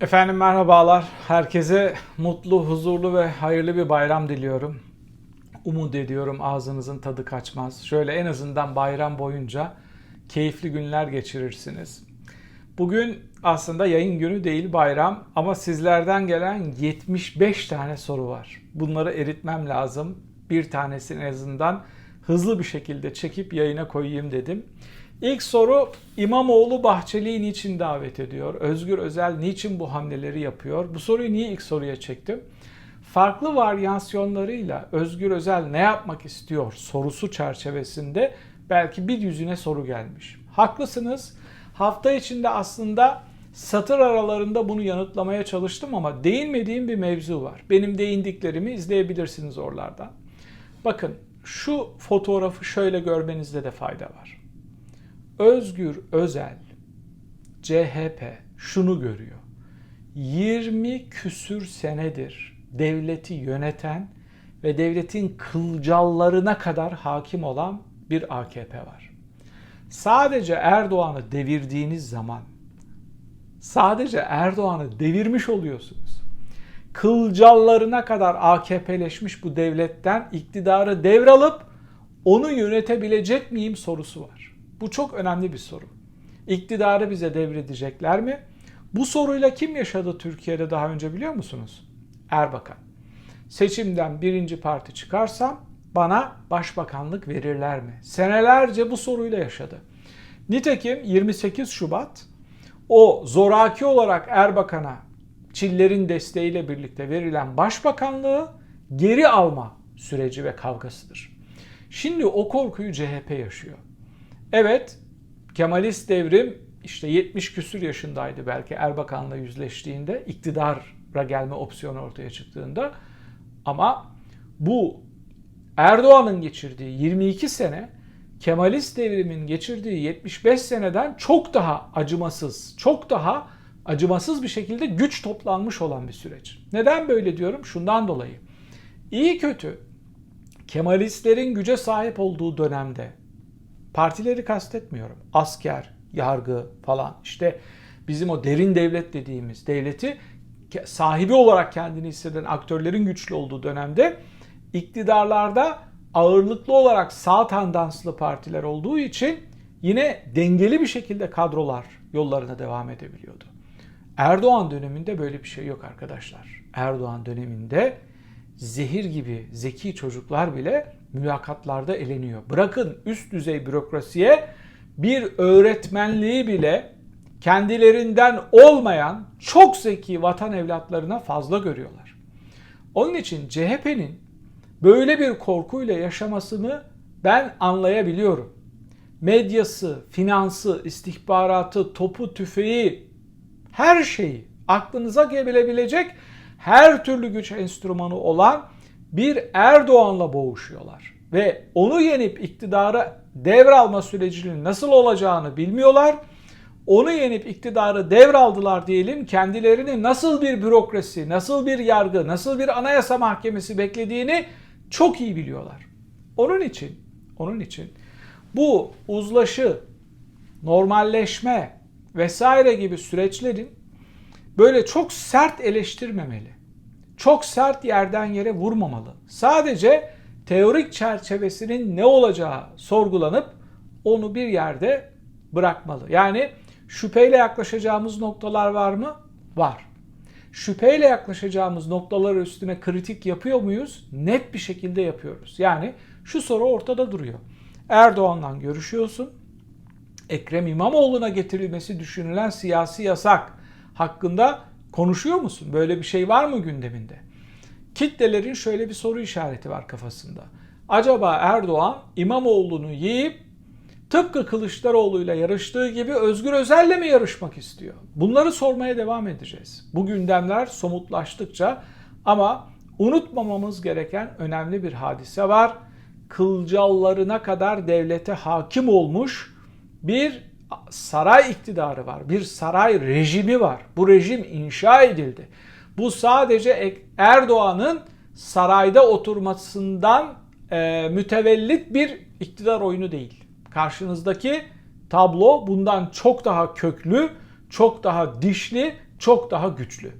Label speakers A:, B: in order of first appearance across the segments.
A: Efendim merhabalar. Herkese mutlu, huzurlu ve hayırlı bir bayram diliyorum. Umut ediyorum ağzınızın tadı kaçmaz. Şöyle en azından bayram boyunca keyifli günler geçirirsiniz. Bugün aslında yayın günü değil bayram ama sizlerden gelen 75 tane soru var. Bunları eritmem lazım. Bir tanesini en azından hızlı bir şekilde çekip yayına koyayım dedim. İlk soru İmamoğlu Bahçeli'yi niçin davet ediyor? Özgür Özel niçin bu hamleleri yapıyor? Bu soruyu niye ilk soruya çektim? Farklı varyasyonlarıyla Özgür Özel ne yapmak istiyor sorusu çerçevesinde belki bir yüzüne soru gelmiş. Haklısınız. Hafta içinde aslında satır aralarında bunu yanıtlamaya çalıştım ama değinmediğim bir mevzu var. Benim değindiklerimi izleyebilirsiniz oralardan. Bakın şu fotoğrafı şöyle görmenizde de fayda var. Özgür Özel CHP şunu görüyor. 20 küsür senedir devleti yöneten ve devletin kılcallarına kadar hakim olan bir AKP var. Sadece Erdoğan'ı devirdiğiniz zaman sadece Erdoğan'ı devirmiş oluyorsunuz. Kılcallarına kadar AKP'leşmiş bu devletten iktidarı devralıp onu yönetebilecek miyim sorusu var. Bu çok önemli bir soru. İktidarı bize devredecekler mi? Bu soruyla kim yaşadı Türkiye'de daha önce biliyor musunuz? Erbakan. Seçimden birinci parti çıkarsam bana başbakanlık verirler mi? Senelerce bu soruyla yaşadı. Nitekim 28 Şubat o zoraki olarak Erbakan'a Çillerin desteğiyle birlikte verilen başbakanlığı geri alma süreci ve kavgasıdır. Şimdi o korkuyu CHP yaşıyor. Evet, Kemalist devrim işte 70 küsür yaşındaydı belki Erbakan'la yüzleştiğinde, iktidara gelme opsiyonu ortaya çıktığında. Ama bu Erdoğan'ın geçirdiği 22 sene Kemalist devrimin geçirdiği 75 seneden çok daha acımasız, çok daha acımasız bir şekilde güç toplanmış olan bir süreç. Neden böyle diyorum? Şundan dolayı. İyi kötü Kemalistlerin güce sahip olduğu dönemde partileri kastetmiyorum. Asker, yargı falan işte bizim o derin devlet dediğimiz devleti sahibi olarak kendini hisseden aktörlerin güçlü olduğu dönemde iktidarlarda ağırlıklı olarak sağ tandanslı partiler olduğu için yine dengeli bir şekilde kadrolar yollarına devam edebiliyordu. Erdoğan döneminde böyle bir şey yok arkadaşlar. Erdoğan döneminde zehir gibi zeki çocuklar bile mülakatlarda eleniyor. Bırakın üst düzey bürokrasiye bir öğretmenliği bile kendilerinden olmayan çok zeki vatan evlatlarına fazla görüyorlar. Onun için CHP'nin böyle bir korkuyla yaşamasını ben anlayabiliyorum. Medyası, finansı, istihbaratı, topu, tüfeği, her şeyi aklınıza gelebilecek her türlü güç enstrümanı olan bir Erdoğan'la boğuşuyorlar. Ve onu yenip iktidara devralma sürecinin nasıl olacağını bilmiyorlar. Onu yenip iktidarı devraldılar diyelim. Kendilerini nasıl bir bürokrasi, nasıl bir yargı, nasıl bir anayasa mahkemesi beklediğini çok iyi biliyorlar. Onun için, onun için bu uzlaşı, normalleşme vesaire gibi süreçlerin böyle çok sert eleştirmemeli. Çok sert yerden yere vurmamalı. Sadece teorik çerçevesinin ne olacağı sorgulanıp onu bir yerde bırakmalı. Yani şüpheyle yaklaşacağımız noktalar var mı? Var. Şüpheyle yaklaşacağımız noktalar üstüne kritik yapıyor muyuz? Net bir şekilde yapıyoruz. Yani şu soru ortada duruyor. Erdoğan'la görüşüyorsun. Ekrem İmamoğlu'na getirilmesi düşünülen siyasi yasak hakkında konuşuyor musun? Böyle bir şey var mı gündeminde? Kitlelerin şöyle bir soru işareti var kafasında. Acaba Erdoğan İmamoğlu'nu yiyip tıpkı Kılıçdaroğlu'yla yarıştığı gibi Özgür Özel'le mi yarışmak istiyor? Bunları sormaya devam edeceğiz. Bu gündemler somutlaştıkça ama unutmamamız gereken önemli bir hadise var. Kılcallarına kadar devlete hakim olmuş bir saray iktidarı var. Bir saray rejimi var. Bu rejim inşa edildi. Bu sadece Erdoğan'ın sarayda oturmasından e, mütevellit bir iktidar oyunu değil. Karşınızdaki tablo bundan çok daha köklü, çok daha dişli, çok daha güçlü.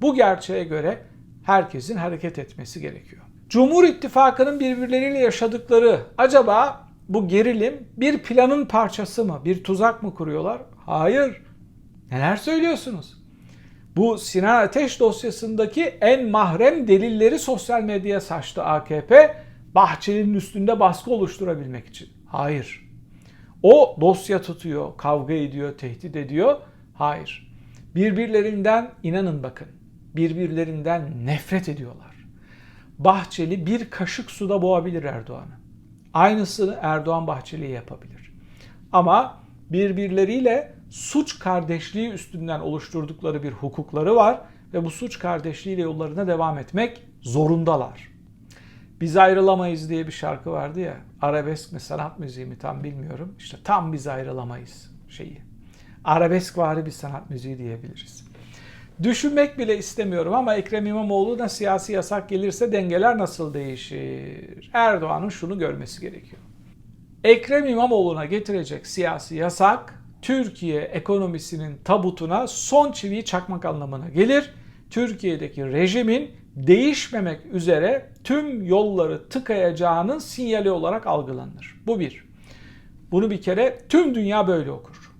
A: Bu gerçeğe göre herkesin hareket etmesi gerekiyor. Cumhur İttifakı'nın birbirleriyle yaşadıkları acaba bu gerilim bir planın parçası mı? Bir tuzak mı kuruyorlar? Hayır. Neler söylüyorsunuz? Bu Sinan Ateş dosyasındaki en mahrem delilleri sosyal medyaya saçtı AKP. Bahçeli'nin üstünde baskı oluşturabilmek için. Hayır. O dosya tutuyor, kavga ediyor, tehdit ediyor. Hayır. Birbirlerinden inanın bakın. Birbirlerinden nefret ediyorlar. Bahçeli bir kaşık suda boğabilir Erdoğan'ı. Aynısını Erdoğan Bahçeli'ye yapabilir. Ama birbirleriyle suç kardeşliği üstünden oluşturdukları bir hukukları var ve bu suç kardeşliğiyle yollarına devam etmek zorundalar. Biz ayrılamayız diye bir şarkı vardı ya. Arabesk mi sanat müziği mi tam bilmiyorum. İşte tam biz ayrılamayız şeyi. Arabesk vari bir sanat müziği diyebiliriz. Düşünmek bile istemiyorum ama Ekrem İmamoğlu'na siyasi yasak gelirse dengeler nasıl değişir? Erdoğan'ın şunu görmesi gerekiyor. Ekrem İmamoğlu'na getirecek siyasi yasak Türkiye ekonomisinin tabutuna son çiviyi çakmak anlamına gelir. Türkiye'deki rejimin değişmemek üzere tüm yolları tıkayacağının sinyali olarak algılanır. Bu bir. Bunu bir kere tüm dünya böyle okur.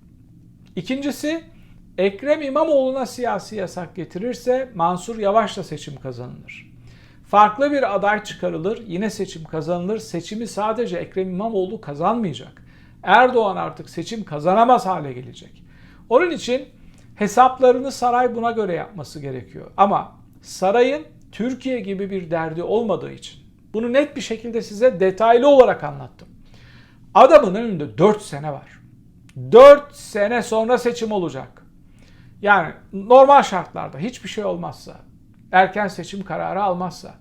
A: İkincisi Ekrem İmamoğlu'na siyasi yasak getirirse Mansur Yavaş'la seçim kazanılır. Farklı bir aday çıkarılır, yine seçim kazanılır. Seçimi sadece Ekrem İmamoğlu kazanmayacak. Erdoğan artık seçim kazanamaz hale gelecek. Onun için hesaplarını saray buna göre yapması gerekiyor. Ama sarayın Türkiye gibi bir derdi olmadığı için bunu net bir şekilde size detaylı olarak anlattım. Adamın önünde 4 sene var. 4 sene sonra seçim olacak. Yani normal şartlarda hiçbir şey olmazsa, erken seçim kararı almazsa,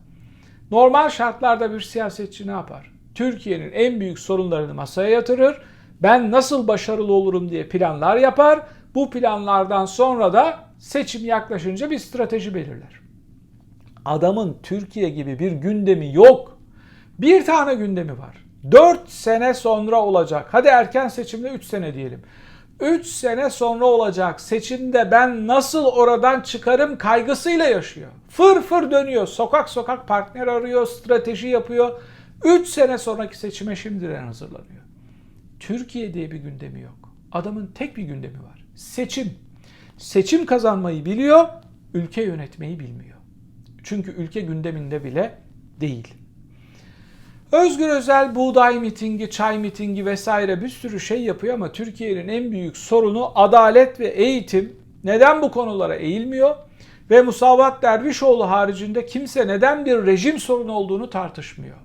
A: normal şartlarda bir siyasetçi ne yapar? Türkiye'nin en büyük sorunlarını masaya yatırır. Ben nasıl başarılı olurum diye planlar yapar. Bu planlardan sonra da seçim yaklaşınca bir strateji belirler. Adamın Türkiye gibi bir gündemi yok. Bir tane gündemi var. 4 sene sonra olacak. Hadi erken seçimde 3 sene diyelim. 3 sene sonra olacak seçimde ben nasıl oradan çıkarım kaygısıyla yaşıyor. Fır fır dönüyor. Sokak sokak partner arıyor, strateji yapıyor. 3 sene sonraki seçime şimdiden hazırlanıyor. Türkiye diye bir gündemi yok. Adamın tek bir gündemi var. Seçim. Seçim kazanmayı biliyor, ülke yönetmeyi bilmiyor. Çünkü ülke gündeminde bile değil. Özgür Özel buğday mitingi, çay mitingi vesaire bir sürü şey yapıyor ama Türkiye'nin en büyük sorunu adalet ve eğitim. Neden bu konulara eğilmiyor? Ve Musavat Dervişoğlu haricinde kimse neden bir rejim sorunu olduğunu tartışmıyor.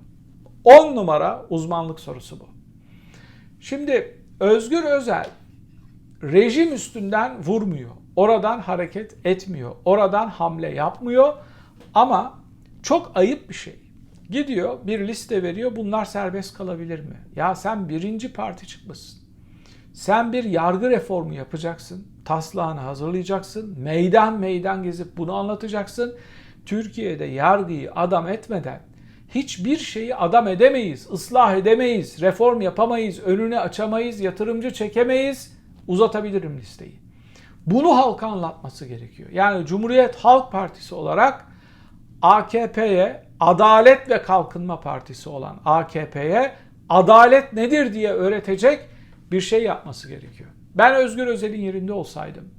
A: 10 numara uzmanlık sorusu bu. Şimdi Özgür Özel rejim üstünden vurmuyor. Oradan hareket etmiyor. Oradan hamle yapmıyor. Ama çok ayıp bir şey. Gidiyor bir liste veriyor bunlar serbest kalabilir mi? Ya sen birinci parti çıkmışsın. Sen bir yargı reformu yapacaksın. Taslağını hazırlayacaksın. Meydan meydan gezip bunu anlatacaksın. Türkiye'de yargıyı adam etmeden hiçbir şeyi adam edemeyiz, ıslah edemeyiz, reform yapamayız, önünü açamayız, yatırımcı çekemeyiz, uzatabilirim listeyi. Bunu halka anlatması gerekiyor. Yani Cumhuriyet Halk Partisi olarak AKP'ye, Adalet ve Kalkınma Partisi olan AKP'ye adalet nedir diye öğretecek bir şey yapması gerekiyor. Ben Özgür Özel'in yerinde olsaydım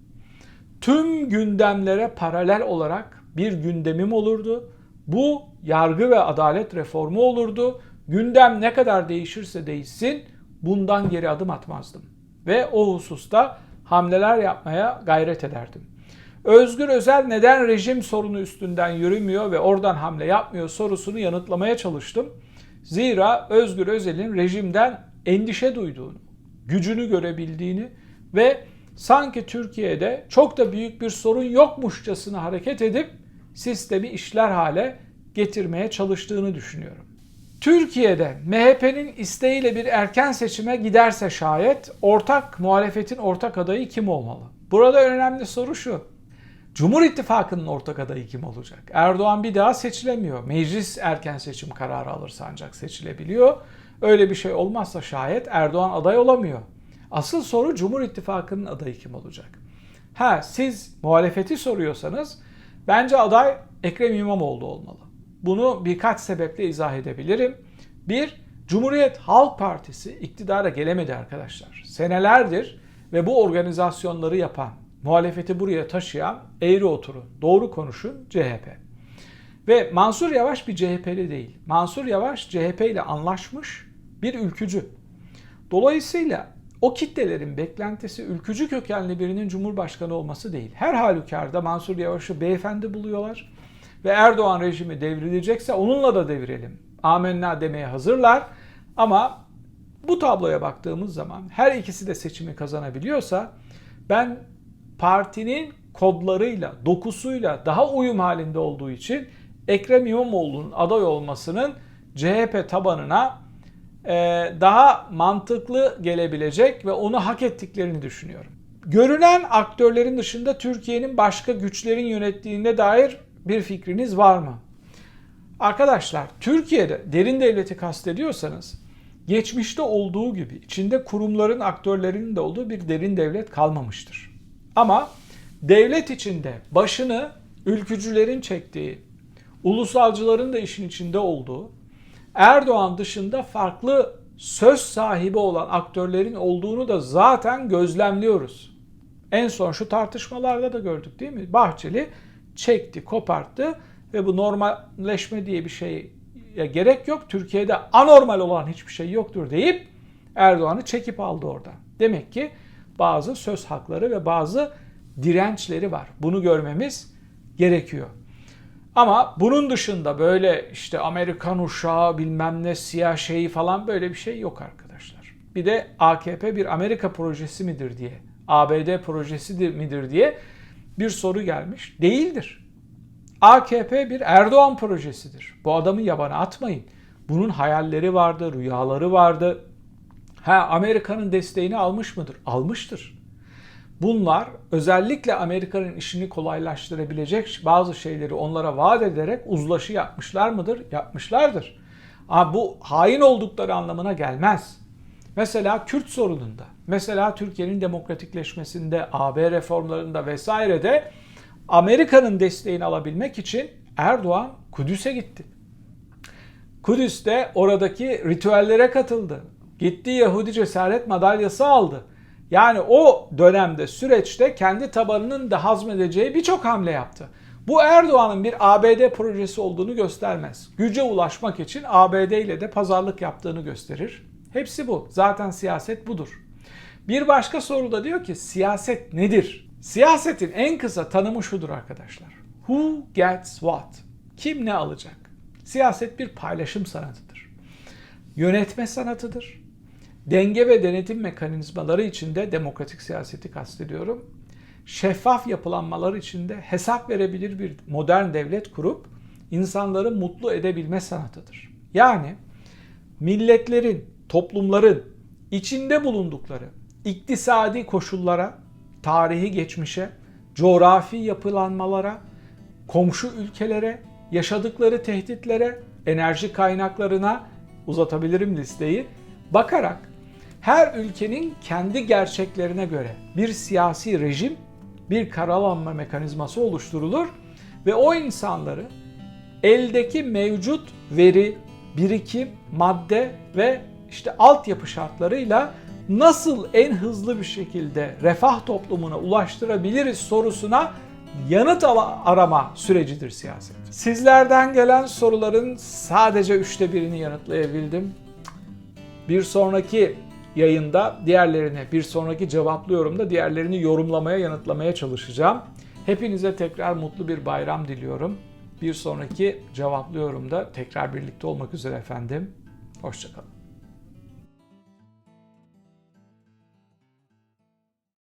A: tüm gündemlere paralel olarak bir gündemim olurdu bu yargı ve adalet reformu olurdu. Gündem ne kadar değişirse değişsin bundan geri adım atmazdım. Ve o hususta hamleler yapmaya gayret ederdim. Özgür Özel neden rejim sorunu üstünden yürümüyor ve oradan hamle yapmıyor sorusunu yanıtlamaya çalıştım. Zira Özgür Özel'in rejimden endişe duyduğunu, gücünü görebildiğini ve sanki Türkiye'de çok da büyük bir sorun yokmuşçasına hareket edip sistemi işler hale getirmeye çalıştığını düşünüyorum. Türkiye'de MHP'nin isteğiyle bir erken seçime giderse şayet ortak muhalefetin ortak adayı kim olmalı? Burada önemli soru şu. Cumhur İttifakı'nın ortak adayı kim olacak? Erdoğan bir daha seçilemiyor. Meclis erken seçim kararı alırsa ancak seçilebiliyor. Öyle bir şey olmazsa şayet Erdoğan aday olamıyor. Asıl soru Cumhur İttifakı'nın adayı kim olacak? Ha siz muhalefeti soruyorsanız bence aday Ekrem İmamoğlu olmalı. Bunu birkaç sebeple izah edebilirim. Bir, Cumhuriyet Halk Partisi iktidara gelemedi arkadaşlar. Senelerdir ve bu organizasyonları yapan, muhalefeti buraya taşıyan eğri oturun, doğru konuşun CHP. Ve Mansur Yavaş bir CHP'li değil. Mansur Yavaş CHP ile anlaşmış bir ülkücü. Dolayısıyla o kitlelerin beklentisi ülkücü kökenli birinin cumhurbaşkanı olması değil. Her halükarda Mansur Yavaş'ı beyefendi buluyorlar ve Erdoğan rejimi devrilecekse onunla da devirelim. Amenna demeye hazırlar ama bu tabloya baktığımız zaman her ikisi de seçimi kazanabiliyorsa ben partinin kodlarıyla, dokusuyla daha uyum halinde olduğu için Ekrem İmamoğlu'nun aday olmasının CHP tabanına e, daha mantıklı gelebilecek ve onu hak ettiklerini düşünüyorum. Görünen aktörlerin dışında Türkiye'nin başka güçlerin yönettiğine dair bir fikriniz var mı? Arkadaşlar Türkiye'de derin devleti kastediyorsanız geçmişte olduğu gibi içinde kurumların aktörlerinin de olduğu bir derin devlet kalmamıştır. Ama devlet içinde başını ülkücülerin çektiği, ulusalcıların da işin içinde olduğu, Erdoğan dışında farklı söz sahibi olan aktörlerin olduğunu da zaten gözlemliyoruz. En son şu tartışmalarda da gördük değil mi? Bahçeli çekti, koparttı ve bu normalleşme diye bir şeye gerek yok. Türkiye'de anormal olan hiçbir şey yoktur deyip Erdoğan'ı çekip aldı orada. Demek ki bazı söz hakları ve bazı dirençleri var. Bunu görmemiz gerekiyor. Ama bunun dışında böyle işte Amerikan uşağı bilmem ne siyah şeyi falan böyle bir şey yok arkadaşlar. Bir de AKP bir Amerika projesi midir diye, ABD projesi midir diye bir soru gelmiş. Değildir. AKP bir Erdoğan projesidir. Bu adamı yabana atmayın. Bunun hayalleri vardı, rüyaları vardı. Ha Amerika'nın desteğini almış mıdır? Almıştır. Bunlar özellikle Amerika'nın işini kolaylaştırabilecek bazı şeyleri onlara vaat ederek uzlaşı yapmışlar mıdır? Yapmışlardır. Ama bu hain oldukları anlamına gelmez. Mesela Kürt sorununda, mesela Türkiye'nin demokratikleşmesinde, AB reformlarında vesairede Amerika'nın desteğini alabilmek için Erdoğan Kudüs'e gitti. Kudüs'te oradaki ritüellere katıldı. Gitti Yahudi cesaret madalyası aldı. Yani o dönemde süreçte kendi tabanının da hazmedeceği birçok hamle yaptı. Bu Erdoğan'ın bir ABD projesi olduğunu göstermez. Güce ulaşmak için ABD ile de pazarlık yaptığını gösterir. Hepsi bu. Zaten siyaset budur. Bir başka soru da diyor ki siyaset nedir? Siyasetin en kısa tanımı şudur arkadaşlar. Who gets what? Kim ne alacak? Siyaset bir paylaşım sanatıdır. Yönetme sanatıdır denge ve denetim mekanizmaları içinde demokratik siyaseti kastediyorum. Şeffaf yapılanmalar içinde hesap verebilir bir modern devlet kurup insanları mutlu edebilme sanatıdır. Yani milletlerin, toplumların içinde bulundukları iktisadi koşullara, tarihi geçmişe, coğrafi yapılanmalara, komşu ülkelere, yaşadıkları tehditlere, enerji kaynaklarına uzatabilirim listeyi bakarak her ülkenin kendi gerçeklerine göre bir siyasi rejim, bir karalanma mekanizması oluşturulur ve o insanları eldeki mevcut veri, birikim, madde ve işte altyapı şartlarıyla nasıl en hızlı bir şekilde refah toplumuna ulaştırabiliriz sorusuna yanıt arama sürecidir siyaset. Sizlerden gelen soruların sadece üçte birini yanıtlayabildim. Bir sonraki yayında diğerlerini bir sonraki cevaplı yorumda diğerlerini yorumlamaya yanıtlamaya çalışacağım. Hepinize tekrar mutlu bir bayram diliyorum. Bir sonraki cevaplı yorumda tekrar birlikte olmak üzere efendim. Hoşçakalın.